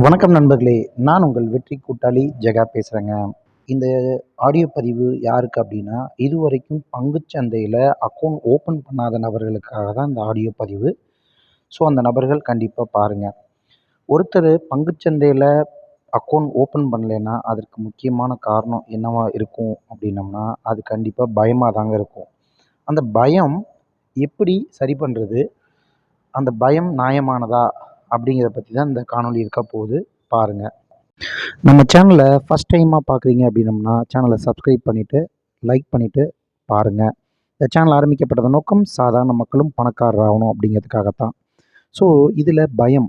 வணக்கம் நண்பர்களே நான் உங்கள் வெற்றி கூட்டாளி ஜெகா பேசுகிறேங்க இந்த ஆடியோ பதிவு யாருக்கு அப்படின்னா இதுவரைக்கும் பங்குச்சந்தையில் அக்கௌண்ட் ஓப்பன் பண்ணாத நபர்களுக்காக தான் இந்த ஆடியோ பதிவு. ஸோ அந்த நபர்கள் கண்டிப்பாக பாருங்கள் ஒருத்தர் பங்குச்சந்தையில் அக்கௌண்ட் ஓப்பன் பண்ணலைன்னா அதற்கு முக்கியமான காரணம் என்னவா இருக்கும் அப்படின்னம்னா அது கண்டிப்பாக பயமாக தாங்க இருக்கும். அந்த பயம் எப்படி சரி பண்ணுறது அந்த பயம் நியாயமானதா? அப்படிங்கிறத பற்றி தான் இந்த காணொலி இருக்க போகுது. பாருங்கள் நம்ம சேனலை ஃபஸ்ட் டைமாக பார்க்குறீங்க அப்படின்னம்னா சேனலை சப்ஸ்கிரைப் பண்ணிவிட்டு லைக் பண்ணிவிட்டு பாருங்கள் இந்த சேனல் ஆரம்பிக்கப்பட்டத நோக்கம் சாதாரண மக்களும் பணக்காரர் ஆகணும் அப்படிங்கிறதுக்காகத்தான். ஸோ இதில் பயம்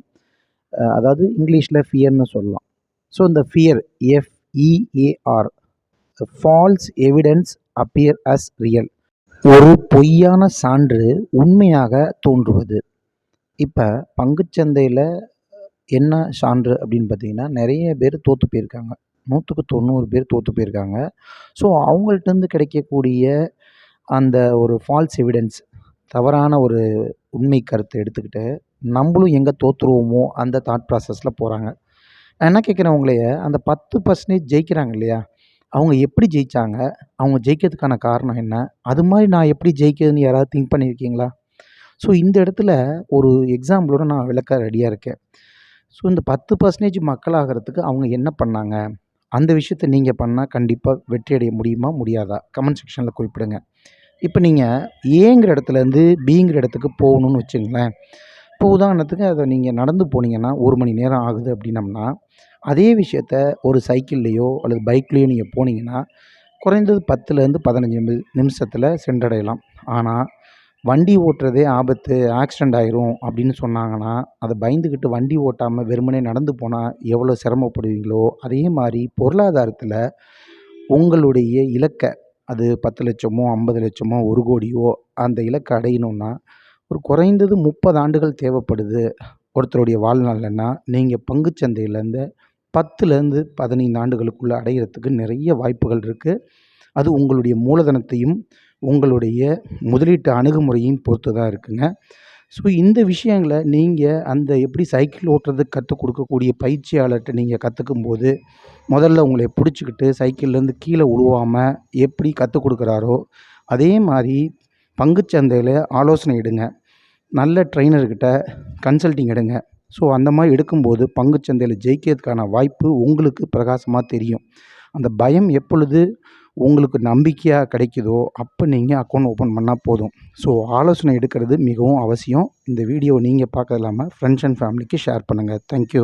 அதாவது இங்கிலீஷில் ஃபியர்னு சொல்லலாம். ஸோ இந்த fear F E A R false evidence appear as real ஒரு பொய்யான சான்று உண்மையாக தோன்றுவது. இப்போ பங்குச்சந்தையில் என்ன சான்று அப்படின்னு பார்த்தீங்கன்னா நிறைய பேர் தோற்று போயிருக்காங்க. நூற்றுக்கு தொண்ணூறு பேர் தோற்று போயிருக்காங்க. ஸோ அவங்கள்ட்டேருந்து கிடைக்கக்கூடிய அந்த ஒரு ஃபால்ஸ் எவிடன்ஸ் தவறான ஒரு உண்மை கருத்தை எடுத்துக்கிட்டு நம்மளும் எங்கே தோற்றுருவோமோ அந்த தாட் ப்ராசஸில் போகிறாங்க நான் என்ன கேட்குறேன் உங்களைய அந்த பத்து பர்சன்டேஜ் ஜெயிக்கிறாங்க இல்லையா? அவங்க எப்படி ஜெயித்தாங்க அவங்க ஜெயிக்கிறதுக்கான காரணம் என்ன? அது மாதிரி நான் எப்படி ஜெயிக்கிறதுன்னு யாராவது திங்க் பண்ணியிருக்கீங்களா ஸோ இந்த இடத்துல ஒரு எக்ஸாம்பிளோட நான் விளக்க ரெடியாக இருக்கேன். ஸோ இந்த பத்து பர்சன்டேஜ் மக்களாகிறதுக்கு அவங்க என்ன பண்ணாங்க? அந்த விஷயத்த நீங்கள் பண்ணால் கண்டிப்பாக வெற்றி அடைய முடியுமா? முடியாதா? கமெண்ட் செக்ஷனில் குறிப்பிடுங்க. இப்போ நீங்கள் ஏங்கிற இடத்துலேருந்து பிங்கிற இடத்துக்கு போகணும்னு வச்சுங்களேன். இப்போ உதாரணத்துக்கு அதை நீங்கள் நடந்து போனீங்கன்னா ஒரு மணி நேரம் ஆகுது அப்படின்னம்னா அதே விஷயத்த ஒரு சைக்கிள்லேயோ அல்லது பைக்லேயோ நீங்கள் போனீங்கன்னா குறைந்தது பத்துலேருந்து பதினஞ்சு நிமிஷத்தில் சென்றடையலாம். ஆனால் வண்டி ஓட்டுறதே ஆபத்து ஆக்சிடெண்ட் ஆயிரும் அப்படின்னு சொன்னாங்கன்னா அதை பயந்துக்கிட்டு வண்டி ஓட்டாமல் வெறுமனே நடந்து போனால் எவ்வளோ சிரமப்படுவீங்களோ? அதே மாதிரி பொருளாதாரத்தில் உங்களுடைய இலக்கை அது பத்து லட்சமோ ஐம்பது லட்சமோ ஒரு கோடியோ அந்த இலக்கை அடையணும்னா ஒரு குறைந்தது முப்பது ஆண்டுகள் தேவைப்படுது. ஒருத்தருடைய வாழ்நாள்லன்னா நீங்கள் பங்குச்சந்தையிலேருந்து பத்துலேருந்து பதினைந்து ஆண்டுகளுக்குள்ளே அடையிறதுக்கு நிறைய வாய்ப்புகள் இருக்குது அது உங்களுடைய மூலதனத்தையும் உங்களுடைய முதலீட்டு அணுகுமுறையும் பொறுத்து தான் இருக்குங்க. ஸோ இந்த விஷயங்களை நீங்கள் அந்த எப்படி சைக்கிள் ஓட்டுறதுக்கு கற்றுக் கொடுக்கக்கூடிய பயிற்சியாளர்கிட்ட நீங்கள் கற்றுக்கும் போது முதல்ல உங்களை பிடிச்சிக்கிட்டு சைக்கிள்லேருந்து கீழே விழுவாமல் எப்படி கற்றுக் கொடுக்குறாரோ அதே மாதிரி பங்குச்சந்தையில் ஆலோசனை எடுங்க. நல்ல ட்ரைனர்கிட்ட கன்சல்டிங் எடுங்க. ஸோ அந்த மாதிரி எடுக்கும்போது பங்குச்சந்தையில் ஜெயிக்கிறதுக்கான வாய்ப்பு உங்களுக்கு பிரகாசமாக தெரியும். அந்த பயம் எப்பொழுது உங்களுக்கு நம்பிக்கையாக கிடைக்குதோ அப்போ நீங்கள் அக்கௌண்ட் ஓப்பன் பண்ணால் போதும். ஸோ ஆலோசனை எடுக்கிறது மிகவும் அவசியம். இந்த வீடியோ நீங்கள் பார்க்க இல்லாமல் ஃப்ரெண்ட்ஸ் அண்ட் ஃபேமிலிக்கு ஷேர் பண்ணுங்கள் தேங்க்யூ